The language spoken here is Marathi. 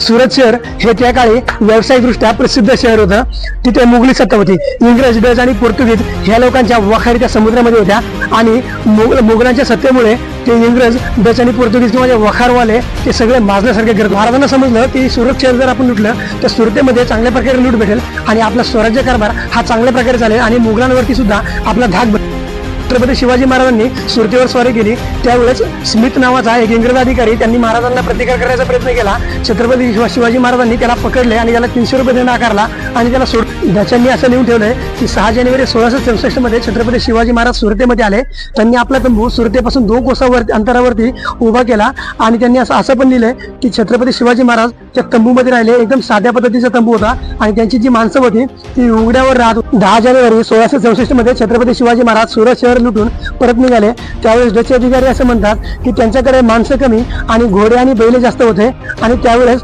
सुरत शहर हे त्या काळी व्यावसायिकदृष्ट्या प्रसिद्ध शहर होतं. तिथे मुघली सत्ता होती इंग्रज डच आणि पोर्तुगीज ह्या लोकांच्या वखारी त्या समुद्रामध्ये होत्या. आणि मुघल मुघलांच्या सत्तेमुळे ते इंग्रज डच आणि पोर्तुगीज किंवा जे वखारवाले ते सगळे माजल्यासारखे करत महाराजांना समजलं की सुरत शहर जर आपण लुटलं तर सुरतेमध्ये चांगल्या प्रकारे लूट भेटेल आणि आपला स्वराज्य कारभार हा चांगल्या प्रकारे चालेल आणि मुघलांवरती सुद्धा आपला धाक भेटेल छत्रपती शिवाजी महाराजांनी सुरतेवर स्वारी केली. त्यावेळेस स्मिथ नावाचा एक इंग्रज अधिकारी त्यांनी महाराजांना प्रतिकार करण्याचा प्रयत्न केला. छत्रपती शिवाजी महाराजांनी त्याला पकडले आणि त्याला तीनशे रुपये देणं आकारला आणि त्याला सोड त्याच्यांनी असं लिहून ठेवलंय की सहा जानेवारी सोळाशे चौसष्टमध्ये छत्रपती शिवाजी महाराज सुरतेमध्ये आले. त्यांनी आपला तंबू सुरतेपासून दोन कोसावर अंतरावरती उभा केला आणि त्यांनी असं असं पण लिहिलंय की छत्रपती शिवाजी महाराज त्या तंबूमध्ये राहिले. एकदम साध्या पद्धतीचा तंबू होता आणि त्यांची जी माणसं होती ती उघड्यावर राहत दहा जानेवारी सोळाशे चौसष्टमध्ये छत्रपती शिवाजी महाराज सुरत शहर लुटून परत निघाले. त्यावेळेस डच अधिकारी असं म्हणतात की त्यांच्याकडे माणसं कमी आणि घोडे आणि बैल जास्त होते आणि त्यावेळेस